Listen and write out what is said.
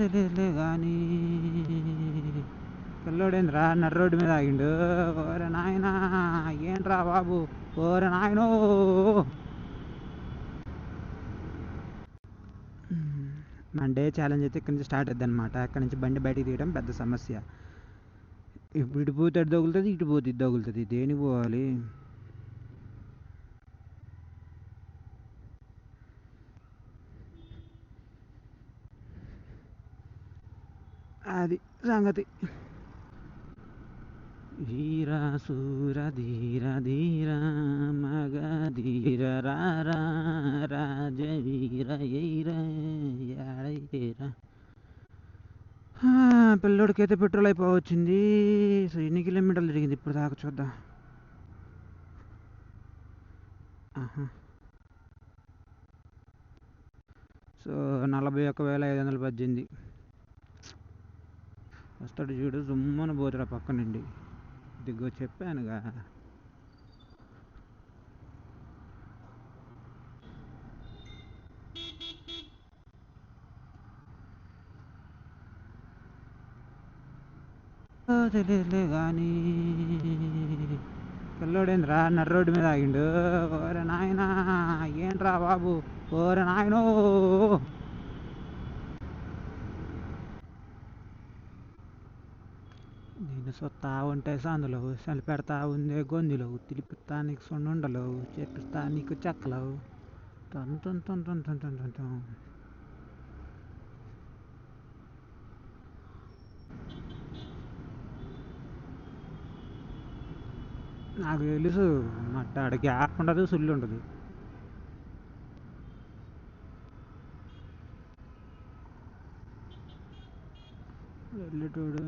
తెలియదులే కానీ పిల్లోడేంద్రా నర్ర రోడ్డు మీద ఆగిండు. ఓరే నాయనా ఏంట్రా బాబు? ఓరే నాయనో. మన డే ఛాలెంజ్ అయితే ఇక్కడి నుంచి స్టార్ట్ అవుద్ది అనమాట అక్కడి నుంచి బండి బయటికి తీయడం పెద్ద సమస్య. ఇప్పుడు ఇటు పోతే దొగులుతుంది తగులుతుంది ఇటు పోతే ఇటు తగులుతుంది. దేనికి పోవాలి? అది సంగతి. ధీర సూర ధీర ధీర మగ ధీర రాజ వీర యాడైరా పిల్లోడికైతే పెట్రోల్ అయిపోవచ్చింది. సో ఎన్ని కిలోమీటర్లు తిరిగింది ఇప్పుడు దాకా చూద్దాం. సో నలభై ఒక్క వేల ఐదు వందల పద్దెనిమిది. వస్తాడు చూడు జుమ్మన పోతాడు పక్క నుండి. దిగ్గో చెప్పానుగా. ఓ తెలియదులే కానీ పిల్లోడేంద్రా నర్ర రోడ్డు మీద ఆగిండు. ఓరే నాయనా ఏంట్రా బాబు? ఓరే నాయనో. నేను సొత్తా ఉంటే సందులో చలి పెడతా ఉందే గొంతులో తిలిపిస్తా నీకు సున్నుండలు చెప్పిస్తా నీకు చెక్కలు. టన్ టన్ టన్ టన్ టన్ టన్ టన్ టన్. నాకు తెలుసు మట్టాడు గ్యాప్ ఉండదు సుల్లు ఉండదు. వెళ్ళేటోడు.